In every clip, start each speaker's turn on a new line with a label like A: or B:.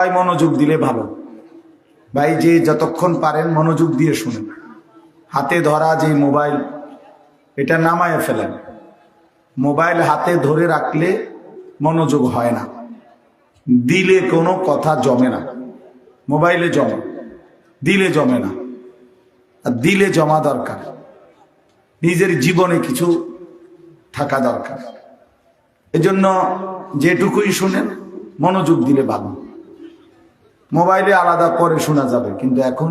A: ভাই মনোযোগ দিলে ভালো। ভাই যে যতক্ষণ পারেন মনোযোগ দিয়ে শুনেন। হাতে ধরা যে মোবাইল, এটা নামায় ফেলেন। মোবাইল হাতে ধরে রাখলে মনোযোগ হয় না। দিলে কোনো কথা জমে না। মোবাইলে জমে। দিলে জমে না। আর দিলে জমা দরকার। নিজের জীবনে কিছু থাকা দরকার। এজন্য যেটুকুই শুনেন, মনোযোগ দিলে ভালো। মোবাইলে আলাদা পরে শোনা যাবে, কিন্তু এখন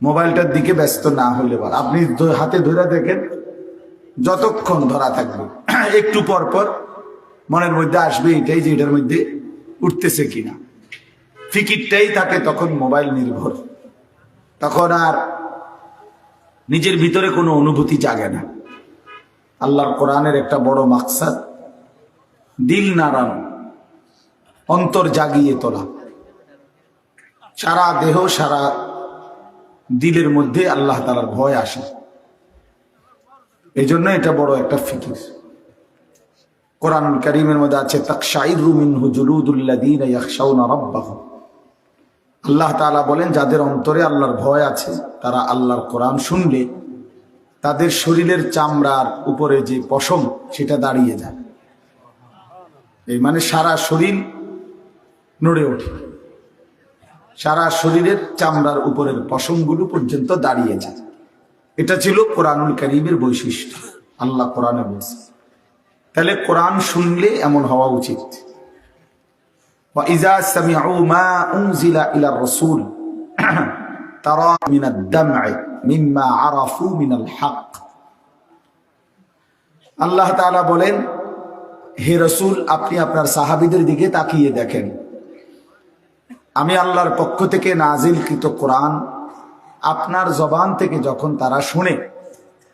A: মোবাইলটার দিকে ব্যস্ত না হইলে আপনি হাতে ধরে দেখেন, যতক্ষণ ধরা থাকবে, একটু পর পর মনের মধ্যে আসবে এটাই যে এটার মধ্যে উঠতেছে কিনা। ফিকিরটাই থাকে তখন মোবাইল নির্ভর। তখন আর নিজের ভিতরে কোনো অনুভূতি জাগে না। আল্লাহর কোরআনের একটা বড় মাকসাদ, দিল নাড়ানো অন্তর জাগিয়ে তোলা। সারা দেহ, সারা দিলের মধ্যে আল্লাহ তালার ভয় আসে। এই জন্য এটা বড় একটা ফিকির। কোরআন করিমের মধ্যে আছে আল্লাহ তাআলা বলেন, যাদের অন্তরে আল্লাহর ভয় আছে, তারা আল্লাহর কোরআন শুনলে তাদের শরীরের চামড়ার উপরে যে পশম, সেটা দাঁড়িয়ে যায়। এই মানে সারা শরীর নড়ে ওঠে। সারা শরীরের চামড়ার উপরের পশমগুলো পর্যন্ত দাঁড়িয়ে যায়। এটা ছিল কোরআনুল করিমের বৈশিষ্ট্য। আল্লাহ কোরআনে বলছে, তাহলে কোরআন শুনলে এমন হওয়া উচিত। আল্লাহ বলেন, হে রসুল, আপনি আপনার সাহাবিদের দিকে তাকিয়ে দেখেন। আমি আল্লাহর পক্ষ থেকে নাজিলকৃত কোরআন আপনার জবান থেকে যখন তারা শুনে,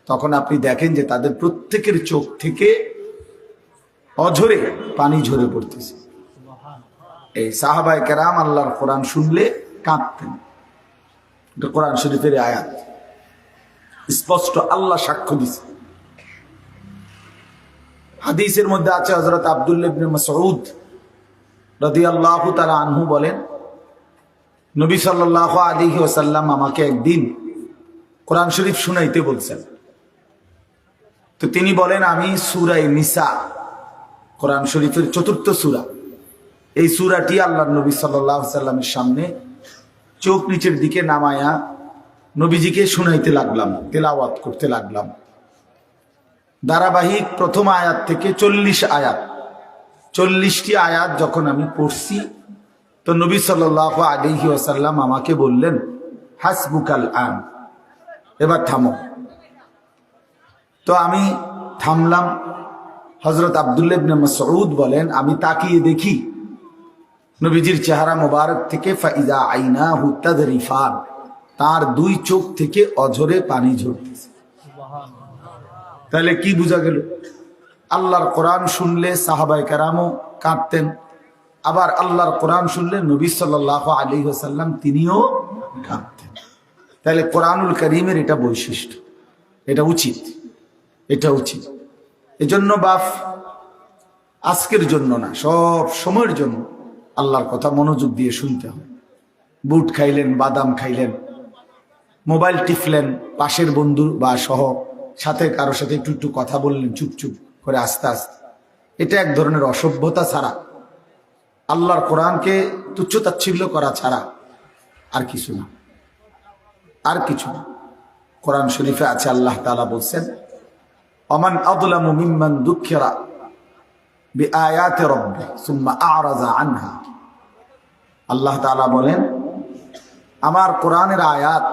A: তখন আপনি দেখেন যে তাদের প্রত্যেকের চোখ থেকে অঝরে পানি ঝরে পড়তেছে। এই সাহাবায় কেরাম আল্লাহর কোরআন শুনলে কাঁদতেন। কোরআন শরীফের আয়াত। স্পষ্ট আল্লাহ সাক্ষ্য দিছে। হাদিসের মধ্যে আছে হজরত আবদুল্লাহ ইবনে মাসউদ রাদিয়াল্লাহু তাআলা আনহু বলেন নবী সাল্লাল্লাহু আলাইহি ওয়াসাল্লাম আমাকে একদিন কোরআন শরীফ শুনাইতে বলছেন। তো তিনি বলেন, আমি সূরা নিসা, কোরআন শরীফের চতুর্থ সূরা। এই সুরাটি আল্লাহর নবী আলাইহি সাল্লামের সামনে চোখ নিচের দিকে নামায়া নবীজিকে শুনাইতে লাগলাম, তেলাওয়াত করতে লাগলাম। ধারাবাহিক প্রথম আয়াত থেকে চল্লিশ আয়াত, চল্লিশটি আয়াত যখন আমি পড়ছি তো নবী সাল আলিহি ওয়াসাল্লাম আমাকে বললেন, হাসবুকাল আন। এবার থামো। তো আমি থামলাম। হজরত আবদুল্লাবনে মসউদ বলেন, আমি তাকিয়ে দেখি নবীজির চেহারা মোবারক থেকে, ফাইজা আইনা হুত্তাদরিফান তার দুই চোখ থেকে অঝরে পানি ঝরতেছে। তাহলে কি বোঝা গেল? আল্লাহর কোরআন শুনলে সাহাবাই কারামও কাঁদতেন আবার আল্লাহর কোরআন শুনলে নবী সাল আলী সাল্লাম তিনিও কাঁদতেন। তাহলে কোরআনুল করিমের এটা বৈশিষ্ট্য, এটা উচিত এটা উচিত। এজন্য বাপ, আজকের জন্য না, সব সময়ের জন্য আল্লাহর কথা মনোযোগ দিয়ে শুনতে হয় বুট খাইলেন, বাদাম খাইলেন, মোবাইল টিপলেন, পাশের বন্ধু বা সহ, সাথে কারোর সাথে একটু একটু কথা বললেন চুপ চুপ করে আস্তে আস্তে। এটা এক ধরনের অসভ্যতা ছাড়া আল্লাহর কোরআনকে তুচ্ছ তাচ্ছিল্য করা ছাড়া আর কিছু না। আর কিছু না। কোরআন শরীফে আছে, আল্লাহ তালা বলছেন অমান আদলামু দুঃখেরা সুম্মা আল্লাহ তাআলা বলেন, আমার কোরআনের আয়াত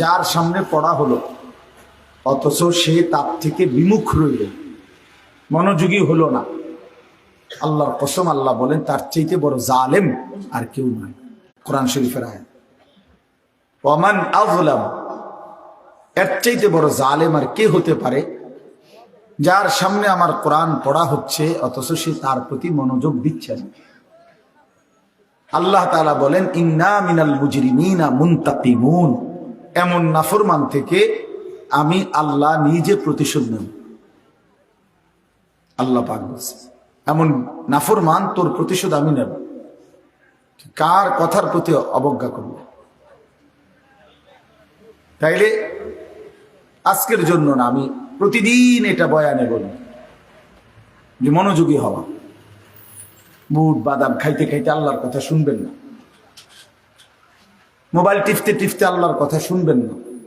A: যার সামনে পড়া হলো, অথচ সে তার থেকে বিমুখ রইল, মনোযোগী হলো না। আল্লাহর কসম আল্লাহ বলেন, তার চাইতে বড় জালেম আর কেউ নয় কোরআন শরীফের আয়াত। ওমান আজলাম এর চাইতে বড় জালেম আর কে হতে পারে? যার সামনে আমার কোরআন পড়া হচ্ছে, অথচ সে তার প্রতি মনোযোগ দিচ্ছে আল্লাহ তাআলা বলেন, ইন্না মিনাল মুজরিমিনা মুনতাকিমুন। এমন নাফরমান থেকে আমি আল্লাহ নিজে প্রতিশোধ নেব। আল্লাহ পাক বলছে এমন নাফরমান, তোর প্রতিশোধ আমি নেব। কার কথার প্রতি অবজ্ঞা করবে? তাইলে আজকের জন্য না, আমি প্রতিদিন এটা বয়ানে বলি। যে মনোযোগী হওয়া। বুট বাদাম খাইতে খাইতে আল্লাহর কথা শুনবেন না। মোবাইল টিপতে টিপতে আল্লাহর কথা শুনবেন না।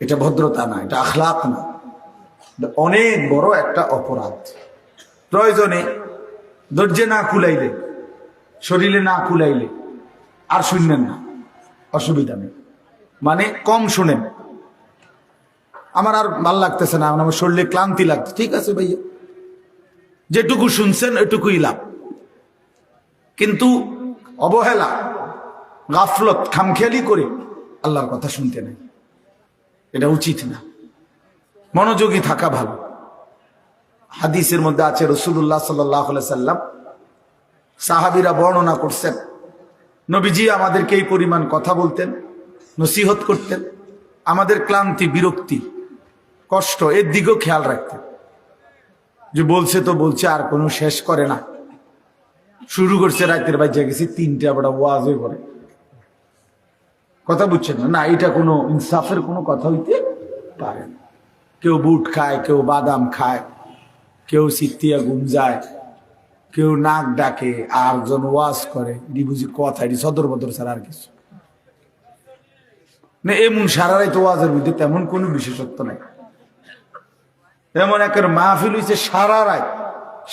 A: এটা ভদ্রতা না, এটা আখলাক না। অনেক বড় একটা অপরাধ। প্রয়োজনে ধৈর্যে না কুলাইলে, শরীরে না কুলাইলে আর শুনবেন না, অসুবিধা নেই। মানে কম শুনেন। আমার আর ভালো লাগতেছে না, আমার শরীরে ক্লান্তি লাগছে। ঠিক আছে ভাইয়া। যেটুকু শুনছেন, এটুকুই লাভ। কিন্তু অবহেলা, গাফলত, খামখেয়ালি করে আল্লাহর কথা শুনতে নেই। এটা উচিত না। মনোযোগী থাকা ভালো। হাদিসের মধ্যে আছে রসুল্লাহ সাল্লাহ সাল্লাম সাহাবিরা বর্ণনা করছেন, নবীজি আমাদেরকে এই পরিমাণ কথা বলতেন, নসিহত করতেন, আমাদের ক্লান্তি, বিরক্তি, কষ্ট এর দিকেও খেয়াল রাখতেন। যে বলছে তো বলছে, আর কোনো শেষ করে না। শুরু করছে রাতের বাজে, গেছি তিনটে আবার ওয়াজ হয়ে পড়ে। কথা বুঝছেন না? না, এটা কোনো ইনসাফের কোনো কথা হইতে পারে না। কেউ বুট খায়, কেউ বাদাম খায়। কেউ সিত্তিয়া যায়, কেউ নাক ডাকে আর জন ওয়াজ করে, এটি বুঝি কথা, এটি সদর বদর ছাড়া আর কিছু। না, এমন সারারাই তো ওয়াজের মধ্যে তেমন কোনো বিশেষত্ব নাই। এমন একের মাহফিল হয়েছে সারা রাত,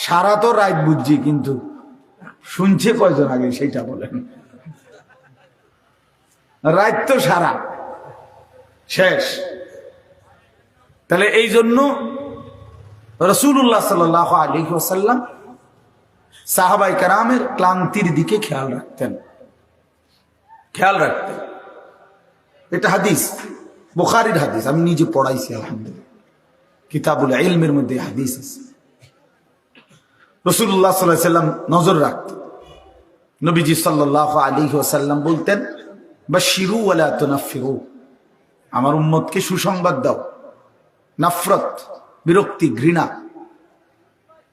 A: সারা তো রাত বুঝছি, কিন্তু শুনছে কয়জন আগে সেইটা বলেন। রাত তো সারা, শেষ। তাহলে এই জন্য রসুল্লাহ সাল আলী ওসাল্লাম সাহাবাই কারামের ক্লান্তির দিকে খেয়াল রাখতেন। খেয়াল রাখতেন। এটা হাদিস, বুখারির হাদিস, আমি নিজে পড়াইছি, আলহামদুলিল্লাহ। কিতাবুল ইলমের মধ্যে হাদিস আছে। রসুল্লাহ সাল্লাহ সাল্লাম নজর রাখতেন। নবীজি সাল্লাহ আলী ওসাল্লাম বলতেন বা শিরু ওয়ালা তোনাফিরু আমার উম্মতকে সুসংবাদ দাও। নাফরত। বিরক্তি, ঘৃণা,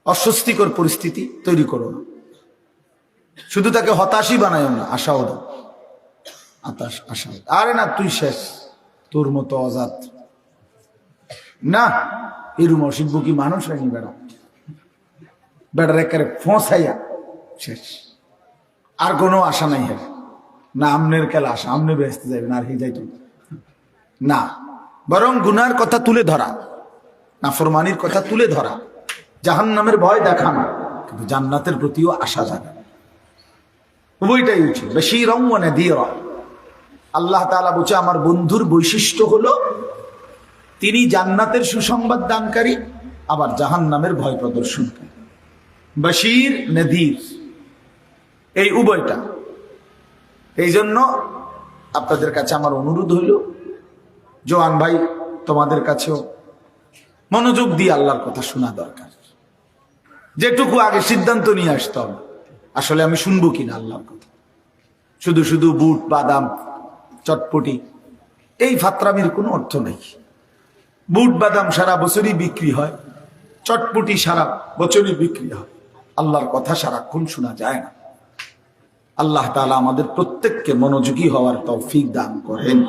A: অস্বস্তিকর পরিস্থিতি তৈরি করো না। শুধু তাকে হতাশই বানায় না, আশাও দাও। আতাশ আশা আরে না, তুই শেষ। তোর মতো অজাত। না এরম অসিব্য কি মানুষ হয়নি বেড়া? বেড়ার একেবারে ফোঁসাইয়া শেষ। আর কোনো আশা নাই হের। না, আমনের খেলা আশা, আমনে বেসতে যাবেন আর হি যাইত না, বরং গুনার কথা তুলে ধরা। নাফরমানির কথা তুলে ধরা। জাহান নামের ভয় দেখানো কিন্তু জান্নাতের প্রতিও আশা জানা উভয়টাই উচিত। বেশি রং মানে দিয়ে আল্লাহ তালা বলছে, আমার বন্ধুর বৈশিষ্ট্য হলো, তিনি জান্নাতের সুসংবাদ দানকারী, আবার জাহান নামের ভয় প্রদর্শনকারী। বশির নদীর এই উভয়টা। এই জন্য আপনাদের কাছে আমার অনুরোধ হইল জোয়ান ভাই, তোমাদের কাছেও মনোযোগ দিয়ে আল্লাহর কথা শোনা দরকার। যেটুকু আগে সিদ্ধান্ত নিয়ে আসতে হবে। আসলে আমি শুনব কিনা আল্লাহর কথা। শুধু শুধু বুট, বাদাম, চটপটি, এই ফাত্রামির কোনো অর্থ নেই। বুট, বাদাম সারা বছরই বিক্রি হয়, চটপটি সারা বছরই বিক্রি হয়। আল্লাহর কথা সারাক্ষণ শোনা যায় না। আল্লাহ তালা আমাদের প্রত্যেককে মনোযোগী হওয়ার তৌফিক দান করেন।